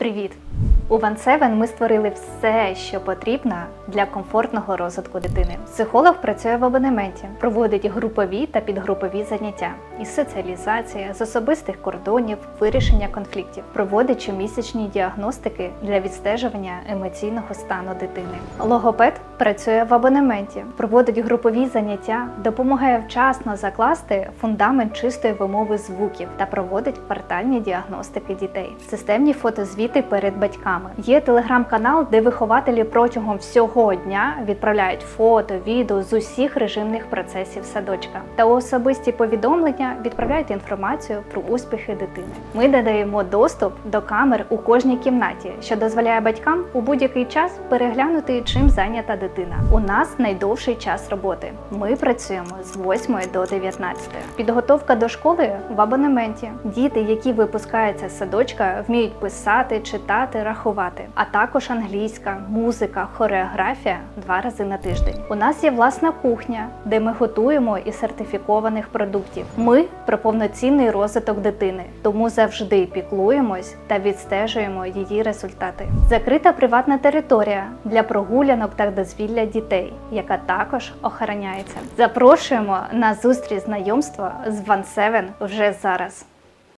Привіт! У OneSeven ми створили все, що потрібно для комфортного розвитку дитини. Психолог працює в абонементі, проводить групові та підгрупові заняття із соціалізації, з особистих кордонів, вирішення конфліктів, проводить щомісячні діагностики для відстежування емоційного стану дитини. Логопед працює в абонементі, проводить групові заняття, допомагає вчасно закласти фундамент чистої вимови звуків та проводить квартальні діагностики дітей, системні фотозвіти перед батьками. Є телеграм-канал, де вихователі протягом всього дня відправляють фото, відео з усіх режимних процесів садочка та особисті повідомлення відправляють інформацію про успіхи дитини. Ми додаємо доступ до камер у кожній кімнаті, що дозволяє батькам у будь-який час переглянути, чим зайнята дитина. У нас найдовший час роботи. Ми працюємо з 8 до 19. Підготовка до школи в абонементі. Діти, які випускаються з садочка, вміють писати, читати, рахувати, а також англійська, музика, хореографія два рази на тиждень. У нас є власна кухня, де ми готуємо із сертифікованих продуктів. Ми про повноцінний розвиток дитини, тому завжди піклуємось та відстежуємо її результати. Закрита приватна територія для прогулянок та дозвілля дітей, яка також охороняється. Запрошуємо на зустріч знайомства з Ван Севен вже зараз.